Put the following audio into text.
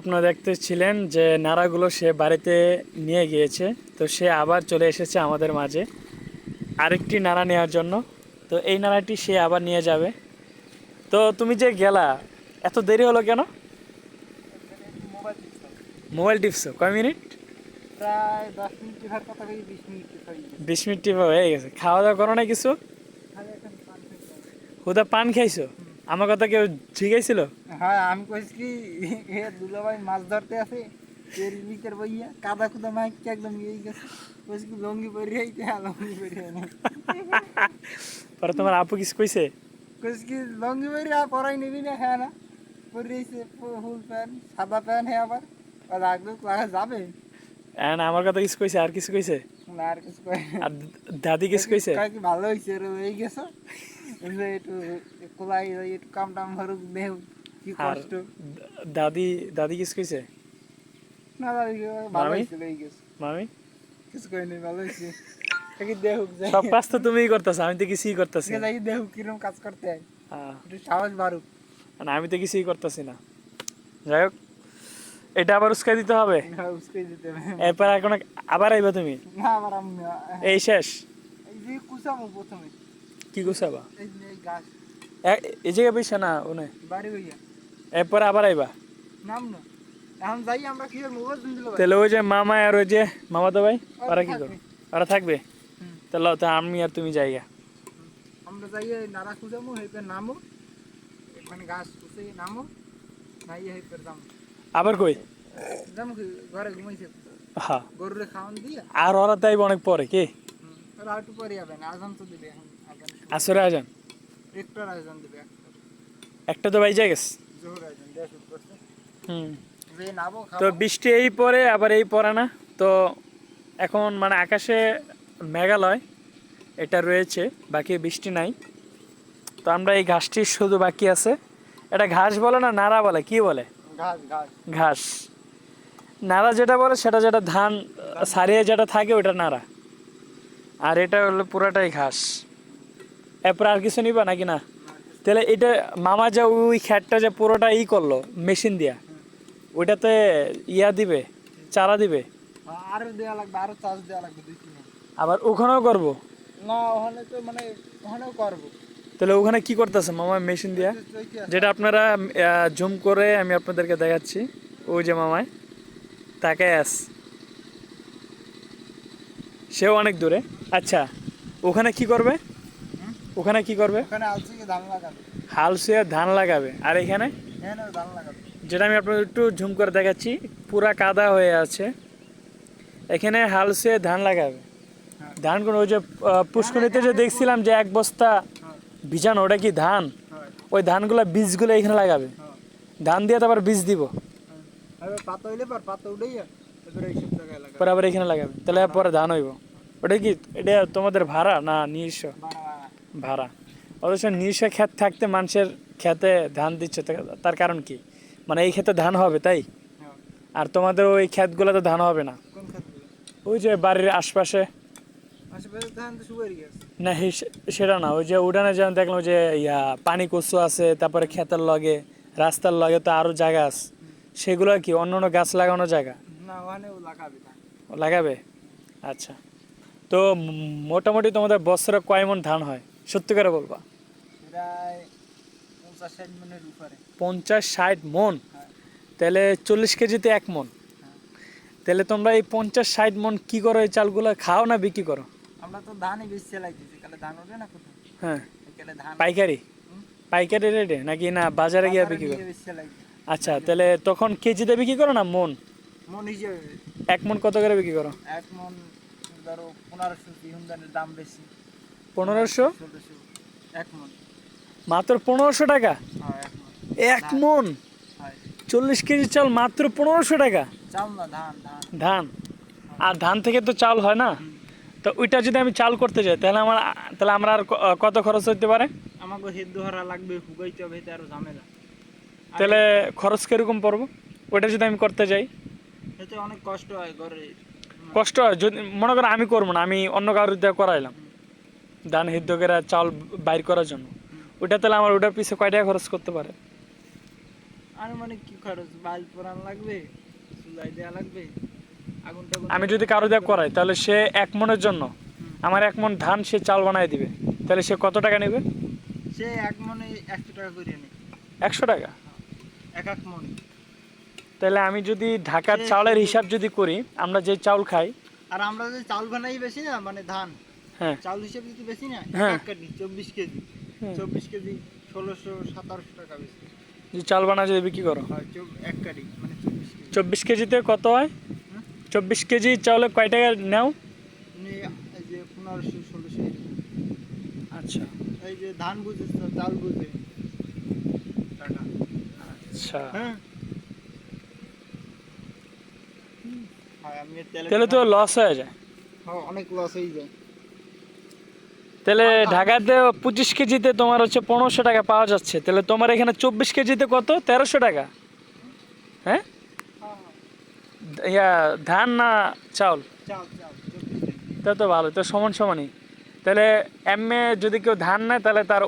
আপনারা দেখতেছিলেন যে নাড়াগুলো সে বাড়িতে নিয়ে গিয়েছে তো সে আবার চলে এসেছে আমাদের মাঝে আরেকটি নাড়া নেওয়ার জন্য। তো এই নাড়াটি সে আবার নিয়ে যাবে। তো তুমি যে গেলা এত দেরি হলো কেন? মোবাইল টিপছে কয় মিনিট? বিশ মিনিট টিপা হয়ে গেছে। খাওয়া দাওয়া করো না কিছু। হুদা পান খাইছো? আমার কথা কেউ জিজ্ঞাসিল হ্যাঁ আমি কইছি কি দুলাভাই মাছ ধরতে আছে এর ভিতর বইয়া কাদা কুদা মাইক একদম ইয়ে গেছে। কইছি কি লঙ্গি পরি আইতে হ্যাঁ লঙ্গি পরি পরে তোমার আপু কিছু কইছে? কইছি কি লঙ্গি পরি আর পরাই নিবি না হ্যাঁ না। পরি আইছে ফুল প্যান্ট সাদা প্যান্ট হ্যাঁ আবার। আর লাগবে ক্লাসে যাবে? And আমার কথা কিছু কইছে আর কিছু কইছে? না আর কিছু না। আর দাদি কিছু কইছে কি ভালো হয়েছে রে হয়ে গেছে। একটু কোলাই একটু কাম টাম ভরুক দেহ কি কষ্ট। দাদি দাদি কিছু কইছে না দাদি ভালো মামি? হয়েছে গেছে মামি? কিছু কই নাই ভালো হয়েছে কি দেহ সব কাজ তো তুমিই করতেছো আমি তো কিছুই করতেছি না যাই দেহ কিরম কাজ করতে হয় একটু সাহস বাড়ুক আর আমি তো কিছুই করতেছি না। যাই হোক এটা আবার উস্কাই দিতে হবে। উস্কে দিতে হবে। এরপর এখন আবার আইবা তুমি? না আবার এই শেষ। এই যে কুসামো প্রথমে। কি গুছাবা এই জায়গায় বইসা না ওনে এরপর আবার আইবা না। তাহলে ওই যে মামা আর ওই যে মামা তো ভাই ওরা কি করবে ওরা থাকবে। তাহলে তো আমি আর তুমি জায়গা আমরা যাই নারা খুঁজামো হেপে নামো। গাছ খুঁজে নামো। নাই হেপে যাম। আবার কই যাম ঘরে ঘুমাইছে। হ্যাঁ গরুরে খাওয়ান দিয়া। আর ওরা তাইব অনেক পরে কি? ওরা একটু পরে যাবেন আজান তো দিবে এখন। আসরে আজান। একটার আজান দিবে একটা। তো বাইজা গেছে। আজান দেয়া শুরু হুম। নাবো তো বৃষ্টি এই পরে আবার এই পরে না। তো এখন মানে আকাশে মেঘালয় এটা রয়েছে বাকি বৃষ্টি নাই। তো আমরা এই ঘাসটি শুধু বাকি আছে। এটা ঘাস বলে না নাড়া বলে? কি বলে? ঘাস নাড়া যেটা বলে সেটা যেটা ধান সারিয়ে যেটা থাকে ওটা নাড়া। আর এটা হলো পুরাটাই ঘাস। এরপর আর কিছু নিবা নাকি না? তাহলে এটা মামা যে ওই খ্যাটটা যে পুরোটা ই করল মেশিন দিয়া ওইটাতে ইয়া দিবে চারা দিবে? আরও দেওয়া লাগবে আরও চার্জ দেওয়া লাগবে দুই তিন আবার ওখানেও করব? না ওখানে তো মানে ওখানেও করব। তাহলে ওখানে কি করতেছে মামা মেশিন দিয়া? যেটা আপনারা জুম করে আমি আপনাদেরকে দেখাচ্ছি। ওই যে মামায় তাকে আস সেও অনেক দূরে। আচ্ছা ওখানে কি করবে? ওখানে কি করবে? ওখানে ধান লাগাবে। ধান লাগাবে। আর এখানে? ধান লাগাবে। যেটা আমি আপনাদের একটু ঝুম করে দেখাচ্ছি পুরা কাদা হয়ে আছে। এখানে হাল শুয়ে ধান লাগাবে। হ্যাঁ। ধান কোন ওই যে আহ, পুষ্করিণীতে যে দেখছিলাম যে এক বস্তা হ্যাঁ। বীজানো ওটা কি ধান? ওই ধানগুলা বীজগুলো এখানে লাগাবে। হ্যাঁ। ধান দিয়ে তো আবার বীজ দিব। পর আবার এখানে লাগাবে। তাহলে পরে ধান হইব। ওটা কি এটা তোমাদের ভাড়া না নিজস্ব? ভাড়া। অবশ্য নিজস্ব ক্ষেত থাকতে মানুষের খেতে ধান দিচ্ছে তার কারণ কি? মানে এই ক্ষেতে ধান হবে তাই? হ্যাঁ। আর তোমাদের ওই ক্ষেতগুলোতে ধান হবে না? ওই যে বাড়ির আশপাশে। না সেটা না ওই যে উঠানে যেমন দেখলাম যে ইয়া পানি কচু আছে তারপরে ক্ষেতের লগে রাস্তার লগে তো আরও জায়গা আছে। সেগুলো কি অন্য অন্য গাছ লাগানো জায়গা? না লাগাবে ধান। ও লাগাবে? আচ্ছা। তো মোটামুটি তোমাদের বছরে কয় মন ধান হয়? সত্যি করে বলবা? পঞ্চাশ ষাট মন? হ্যাঁ। তাহলে চল্লিশ কেজিতে এক মন। হ্যাঁ। তাহলে তোমরা এই পঞ্চাশ ষাট মন কি করো এই চালগুলো খাও না বিক্রি করো? আমরা তো ধানই বেশি চালাইতেছি কালে ধান ওঠে না কোথাও হ্যাঁ। পাইকারি? পাইকারি রেটে নাকি না বাজারে গিয়ে বিক্রি করো? আচ্ছা তাহলে তখন কেজিতে বিক্রি করো না মন? মন হিসেবে। এক মন কত করে বিক্রি করো? এক মন ধরো পনেরোশো দাম বেশি। পনেরোশো? এক মন। মাত্র পনেরোশো টাকা? হ্যাঁ এক মন। চল্লিশ কেজি চাল মাত্র পনেরোশো টাকা? ধান আর ধান থেকে তো চাল হয় না? তো ওইটা যদি আমি চাল করতে যাই তাহলে আমার তাহলে আমরা আর কত খরচ হতে পারে? আমাকে হারা লাগবে হুগাইতে হবে আরও ঝামেলা। তাহলে খরচ কীরকম পড়ব? ওইটা যদি আমি করতে যাই? এতে অনেক কষ্ট হয় ঘরে। কষ্ট হয়? যদি মনে করো আমি করব না আমি অন্য কারোর দিয়ে করাইলাম। ধান হিদ্ধ করে চাল বাইর করার জন্য। ওটা তাহলে আমার ওটার পিছিয়ে কয় টাকা খরচ করতে পারে? আনুমানিক কি খরচ? বাল পোড়ান লাগবে চুলাই দেওয়া লাগবে আমি যদি কারও দেখ করাই তাহলে সে এক মনের জন্য আমার এক মন ধান সে চাল বানায় দিবে। তাহলে সে কত টাকা নেবে? সে এক মনে একশো টাকা করে নেয় একশো টাকা? এক এক মনে। তাহলে আমি যদি ঢাকার চাউলের হিসাব যদি করি আমরা যে চাউল খাই আর আমরা যে চাউল বানাই বেশি না মানে ধান হ্যাঁ। চাউল হিসেবে যদি বেশি না হ্যাঁ। এক কেজি চব্বিশ কেজি। হুম। চব্বিশ কেজি ষোলোশো সতেরোশো টাকা বেশি। যে চাল বানা যদি বিক্রি করো? হয় এক কারি মানে চব্বিশ কেজি। চব্বিশ কেজিতে কত হয়? চব্বিশ কেজি চাউলে কয় টাকা নাও? যে পনেরোশো ষোলোশো। আচ্ছা। এই যে ধান বুঝে চাল বুঝে। টাকা। আচ্ছা। হ্যাঁ। তাহলে তো লস হয়ে যায়। হ্যাঁ, অনেক লস হয়ে যায়। তাহলে ঢাকাতে পঁচিশ কেজিতে তোমার হচ্ছে পনেরোশো টাকা পাওয়া যাচ্ছে। তাহলে তোমার এখানে চব্বিশ কেজিতে কত? তেরোশো টাকা। হ্যাঁ? ইয়া ধান না চাউল? তা তো ভালো তো সমান সমানই। তাহলে এমএ যদি কেউ ধান নেয় তাহলে তার